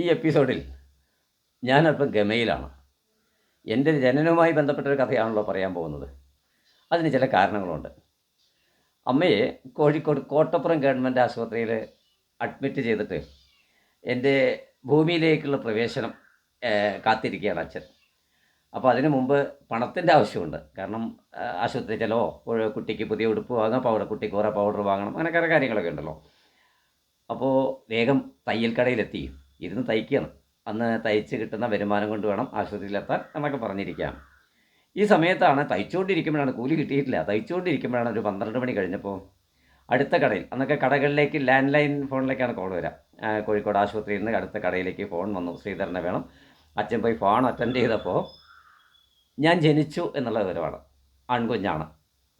ഈ എപ്പിസോഡിൽ ഞാനല്പം ഗമയിലാണ്. എന്റെ ജനനവുമായി ബന്ധപ്പെട്ടൊരു കഥയാണല്ലോ പറയാൻ പോകുന്നത്. അതിന് ചില കാരണങ്ങളുണ്ട്. അമ്മയെ കോഴിക്കോട് കോട്ടപ്പുറം ഗവൺമെന്റ് ആശുപത്രിയിൽ അഡ്മിറ്റ് ചെയ്തിട്ട് എന്റെ ഭൂമിയിലേക്കുള്ള പ്രവേശനം കാത്തിരിക്കുകയാണ് അച്ഛൻ. അപ്പോൾ അതിന് മുമ്പ് പണത്തിന്റെ ആവശ്യമുണ്ട്. കാരണം ആശുപത്രി ചിലവോ? കുട്ടിക്ക് പുതിയ ഉടുപ്പ് വാങ്ങാം പൗഡർ കുട്ടിക്ക് കുറേ പൗഡർ വാങ്ങണം അങ്ങനെ കുറേ കാര്യങ്ങളൊക്കെ ഉണ്ടല്ലോ. അപ്പോൾ വേഗം തയ്യൽ കടയിലെത്തി ഇരുന്ന് തയ്ക്കണം. അന്ന് തയ്ച്ച് കിട്ടുന്ന വരുമാനം കൊണ്ട് വേണം ആശുപത്രിയിലെത്താൻ എന്നൊക്കെ പറഞ്ഞിരിക്കാം. ഈ സമയത്താണ് തയ്ച്ചുകൊണ്ടിരിക്കുമ്പോഴാണ് കൂലി കിട്ടിയിട്ടില്ല. തയ്ച്ചുകൊണ്ടിരിക്കുമ്പോഴാണ് ഒരു പന്ത്രണ്ട് മണി കഴിഞ്ഞപ്പോൾ അടുത്ത കടയിൽ അന്നൊക്കെ കടകളിലേക്ക് ലാൻഡ് ലൈൻ ഫോണിലേക്കാണ് കോൾ വരാം കോഴിക്കോട് ആശുപത്രിയിൽ നിന്ന് അടുത്ത കടയിലേക്ക് ഫോൺ വന്നു. ശ്രീധരനെ വേണം. അച്ഛൻ പോയി ഫോൺ അറ്റൻഡ് ചെയ്തപ്പോൾ ഞാൻ ജനിച്ചു എന്നുള്ള വിവരമാണ്. ആൺകുഞ്ഞാണ്.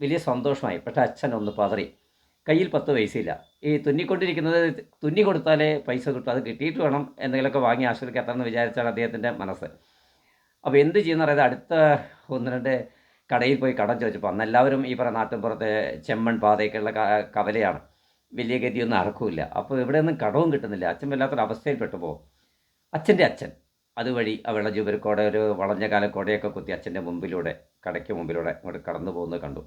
വലിയ സന്തോഷമായി. പക്ഷേ അച്ഛൻ ഒന്ന് പതറി. കയ്യിൽ പത്ത് പൈസയില്ല. ഈ തുന്നിക്കൊണ്ടിരിക്കുന്നത് തുന്നി കൊടുത്താലേ പൈസ കിട്ടും അത് കിട്ടിയിട്ട് വേണം എന്തെങ്കിലുമൊക്കെ വാങ്ങി ആശുപത്രിക്ക് എത്താമെന്ന് വിചാരിച്ചാണ് അദ്ദേഹത്തിന്റെ മനസ്സ്. അപ്പോൾ എന്ത് ചെയ്യുന്ന പറയുന്നത് അടുത്ത ഒന്ന് രണ്ട് കടയിൽ പോയി കടം ചോദിച്ചപ്പോൾ അന്ന് എല്ലാവരും ഈ പറയുന്ന നാട്ടിൻപുറത്തെ ചെമ്മൺ പാതയൊക്കെയുള്ള കവലയാണ്. വലിയ ഗതിയൊന്നും അറക്കില്ല. അപ്പോൾ ഇവിടെ ഒന്നും കടവും കിട്ടുന്നില്ല. അച്ഛൻ വല്ലാത്തൊരു അവസ്ഥയിൽ പെട്ടുപോകും. അച്ഛന്റെ അച്ഛൻ അതുവഴി ആ വെള്ളജൂബരിക്കോടെ ഒരു വളഞ്ഞ കാലക്കോടയൊക്കെ കുത്തി അച്ഛന്റെ മുമ്പിലൂടെ കടയ്ക്ക് മുമ്പിലൂടെ അങ്ങോട്ട് കടന്നു പോകുന്നത് കണ്ടു.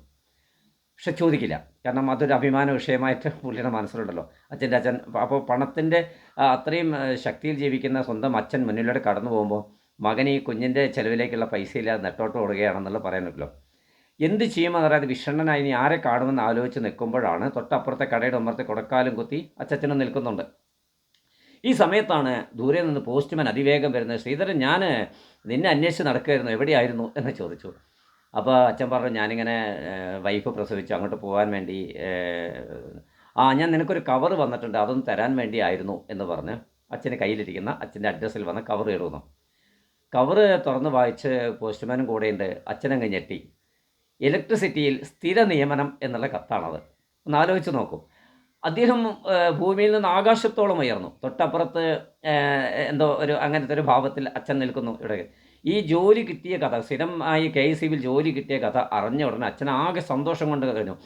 പക്ഷെ ചോദിക്കില്ല. കാരണം അതൊരു അഭിമാന വിഷയമായിട്ട് പുള്ളിയുടെ മനസ്സിലുണ്ടല്ലോ. അച്ഛന്റെ അച്ഛൻ അപ്പോൾ പണത്തിന്റെ അത്രയും ശക്തിയിൽ ജീവിക്കുന്ന സ്വന്തം അച്ഛൻ മുന്നിലൂടെ കടന്നു പോകുമ്പോൾ മകൻ ഈ കുഞ്ഞിന്റെ ചിലവിലേക്കുള്ള പൈസയില്ലാതെ നെട്ടോട്ട് ഓടുകയാണെന്നുള്ള പറയാനല്ലോ എന്ത് ചെയ്യുമെന്ന് അറിയാതെ വിഷണ്ണനായി ഇനി ആരെ കാണുമെന്ന് ആലോചിച്ച് നിൽക്കുമ്പോഴാണ് തൊട്ടപ്പുറത്തെ കടയുടെ ഉമ്മറത്തെ കൊടക്കാലും കുത്തി അച്ഛനും നിൽക്കുന്നുണ്ട്. ഈ സമയത്താണ് ദൂരെ നിന്ന് പോസ്റ്റ്മാൻ അതിവേഗം വരുന്നത്. ശ്രീധരൻ ഞാൻ നിന്നെ അന്വേഷിച്ച് നടക്കുമായിരുന്നു എവിടെയായിരുന്നു? എന്ന് ചോദിച്ചു. അപ്പോൾ അച്ഛൻ പറഞ്ഞു ഞാനിങ്ങനെ വൈഫ് പ്രസവിച്ചു അങ്ങോട്ട് പോകാൻ വേണ്ടി ആ ഞാൻ നിനക്കൊരു കവർ വന്നിട്ടുണ്ട് അതൊന്ന് തരാൻ വേണ്ടിയായിരുന്നു എന്ന് പറഞ്ഞ് അച്ഛന്റെ കയ്യിലിരിക്കുന്ന അച്ഛന്റെ അഡ്രസ്സിൽ വന്ന് കവർ ഇടുന്നു. കവർ തുറന്ന് വായിച്ച് പോസ്റ്റ്മാനും കൂടെയുണ്ട് അച്ഛനങ്ങ് ഞെട്ടി. ഇലക്ട്രിസിറ്റിയിൽ സ്ഥിര നിയമനം എന്നുള്ള കത്താണത്. ഒന്ന് ആലോചിച്ച് നോക്കൂ. അദ്ദേഹം ഭൂമിയിൽ നിന്ന് ആകാശത്തോളം ഉയർന്നു. തൊട്ടപ്പുറത്ത് എന്തോ ഒരു അങ്ങനത്തെ ഒരു ഭാവത്തിൽ അച്ഛൻ നിൽക്കുന്നു ഇവിടെ. ഈ ജോലി കിട്ടിയ കഥ സ്ഥിരമായി കെ എസ് ജോലി കിട്ടിയ കഥ അറിഞ്ഞ ഉടനെ അച്ഛൻ ആകെ സന്തോഷം കൊണ്ട് കഴിഞ്ഞു.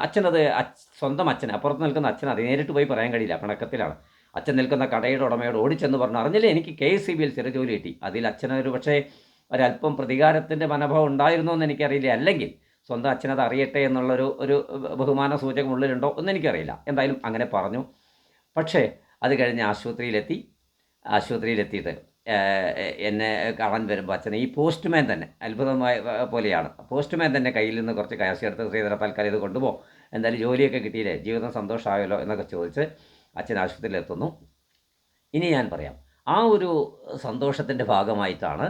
അച്ഛനത് സ്വന്തം അച്ഛൻ അപ്പുറത്ത് നിൽക്കുന്ന അച്ഛൻ അത് നേരിട്ട് പോയി പറയാൻ കഴിയില്ല പിണക്കത്തിലാണ്. അച്ഛൻ നിൽക്കുന്ന കടയുടെ ഉടമയോട് ഓടിച്ചെന്ന് പറഞ്ഞു അറിഞ്ഞില്ലേ എനിക്ക് കെ സി ബിയിൽ ചെറിയ ജോലി കിട്ടി. അതിൽ അച്ഛനൊരു പക്ഷേ ഒരല്പം പ്രതികാരത്തിന്റെ മനോഭാവം ഉണ്ടായിരുന്നോ എന്ന് എനിക്കറിയില്ല. അല്ലെങ്കിൽ സ്വന്തം അച്ഛനത് അറിയട്ടെ എന്നുള്ളൊരു ഒരു ബഹുമാന സൂചകം ഉള്ളിലുണ്ടോ എന്ന് എനിക്കറിയില്ല. എന്തായാലും അങ്ങനെ പറഞ്ഞു. പക്ഷേ അത് കഴിഞ്ഞ് ആശുപത്രിയിലെത്തി. ആശുപത്രിയിലെത്തിയിട്ട് എന്നെ കാണാൻ വരുമ്പോൾ അച്ഛൻ ഈ പോസ്റ്റ്മാൻ തന്നെ അത്ഭുതമായ പോലെയാണ്. പോസ്റ്റ്മാൻ തന്നെ കയ്യിൽ നിന്ന് കുറച്ച് കാശ് എടുത്ത് ശ്രീധര പാൽക്കാരി ഇത് കൊണ്ടുപോകും എന്തായാലും ജോലിയൊക്കെ കിട്ടിയില്ലേ? ജീവിതം സന്തോഷമായല്ലോ എന്നൊക്കെ ചോദിച്ച് അച്ഛൻ ആശുപത്രിയിലെത്തുന്നു ഇനി ഞാൻ പറയാം. ആ ഒരു സന്തോഷത്തിന്റെ ഭാഗമായിട്ടാണ്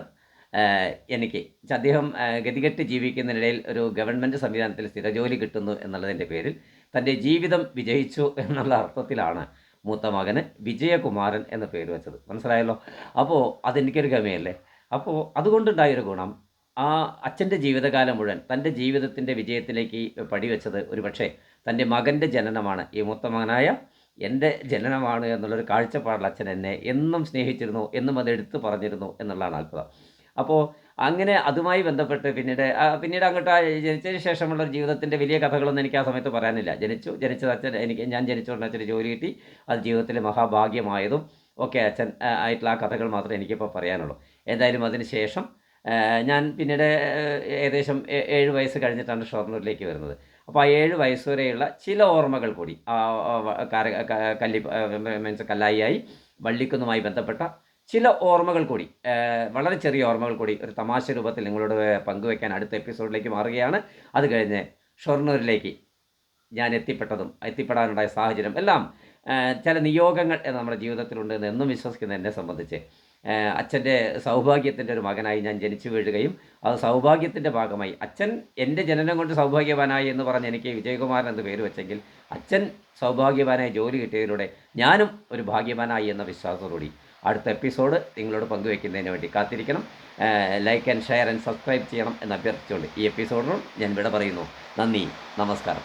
എനിക്ക് അദ്ദേഹം ഗതികെട്ട് ജീവിക്കുന്നതിനിടയിൽ ഒരു ഗവൺമെന്റ് സംവിധാനത്തിൽ സ്ഥിരജോലി കിട്ടുന്നു എന്നുള്ളതിന്റെ പേരിൽ തന്റെ ജീവിതം വിജയിച്ചു എന്നുള്ള അർത്ഥത്തിലാണ് മൂത്ത മകന് വിജയകുമാരൻ എന്ന പേര് വെച്ചത്. മനസ്സിലായല്ലോ? അപ്പോൾ അതെനിക്കൊരു ഗമയല്ലേ? അപ്പോൾ അതുകൊണ്ടുണ്ടായൊരു ഗുണം ആ അച്ഛന്റെ ജീവിതകാലം മുഴുവൻ തന്റെ ജീവിതത്തിന്റെ വിജയത്തിലേക്ക് പടിവെച്ചത് ഒരു പക്ഷേ തന്റെ മകന്റെ ജനനമാണ്. ഈ മൂത്ത മകനായ എന്റെ ജനനമാണ് എന്നുള്ളൊരു കാഴ്ചപ്പാടിൽ അച്ഛൻ എന്നെ എന്നും സ്നേഹിച്ചിരുന്നു എന്നും അത് എടുത്തു പറഞ്ഞിരുന്നു എന്നുള്ളതാണ് അത്ഭുതം. അപ്പോൾ അങ്ങനെ അതുമായി ബന്ധപ്പെട്ട് പിന്നീട് പിന്നീട് അങ്ങോട്ട് ജനിച്ചതിന് ശേഷമുള്ള ജീവിതത്തിന്റെ വലിയ കഥകളൊന്നും എനിക്ക് ആ സമയത്ത് പറയാനില്ല. ജനിച്ചു ജനിച്ചത് അച്ഛൻ എനിക്ക് ഞാൻ ജനിച്ചുകൊണ്ട് അച്ഛന് ജോലി കിട്ടി. അത് ജീവിതത്തിലെ മഹാഭാഗ്യമായതും ഒക്കെ അച്ഛൻ ആയിട്ടുള്ള ആ കഥകൾ മാത്രമേ എനിക്കിപ്പോൾ പറയാനുള്ളൂ. എന്തായാലും അതിന് ശേഷം ഞാൻ പിന്നീട് ഏകദേശം ഏഴ് വയസ്സ് കഴിഞ്ഞിട്ടാണ് ഷൊർണൂരിലേക്ക് വരുന്നത്. അപ്പോൾ ആ ഏഴ് വയസ്സ് വരെയുള്ള ചില ഓർമ്മകൾ കൂടി കല്ലി മീൻസ് കല്ലായിയായി വള്ളിക്കുന്നുമായി ബന്ധപ്പെട്ട ചില ഓർമ്മകൾ കൂടി വളരെ ചെറിയ ഓർമ്മകൾ കൂടി ഒരു തമാശ രൂപത്തിൽ നിങ്ങളോട് പങ്കുവയ്ക്കാൻ അടുത്ത എപ്പിസോഡിലേക്ക് മാറുകയാണ്. അത് കഴിഞ്ഞ് ഷൊർണൂരിലേക്ക് ഞാൻ എത്തിപ്പെട്ടതും എത്തിപ്പെടാനുണ്ടായ സാഹചര്യം എല്ലാം ചില നിയോഗങ്ങൾ നമ്മുടെ ജീവിതത്തിലുണ്ട് എന്ന് എന്നും വിശ്വസിക്കുന്ന എന്നെ സംബന്ധിച്ച് അച്ഛന്റെ സൗഭാഗ്യത്തിന്റെ ഒരു മകനായി ഞാൻ ജനിച്ചു വീഴുകയും അത് സൗഭാഗ്യത്തിന്റെ ഭാഗമായി. അച്ഛൻ എന്റെ ജനനം കൊണ്ട് സൗഭാഗ്യവാനായി എന്ന് പറഞ്ഞ് എനിക്ക് വിജയകുമാരൻ എന്ന് പേര് വെച്ചെങ്കിൽ അച്ഛൻ സൗഭാഗ്യവാനായി ജോലി കിട്ടിയതിലൂടെ ഞാനും ഒരു ഭാഗ്യവാനായി എന്ന വിശ്വാസത്തോടുകൂടി അടുത്ത എപ്പിസോഡ് നിങ്ങളോട് പങ്കുവയ്ക്കുന്നതിന് വേണ്ടി കാത്തിരിക്കണം. Like and share and subscribe ചെയ്യണം എന്ന് അഭ്യർത്ഥിച്ചുകൊണ്ട് ഈ എപ്പിസോഡിനും ഞാൻ വിട പറയുന്നു. നന്ദി. നമസ്കാരം.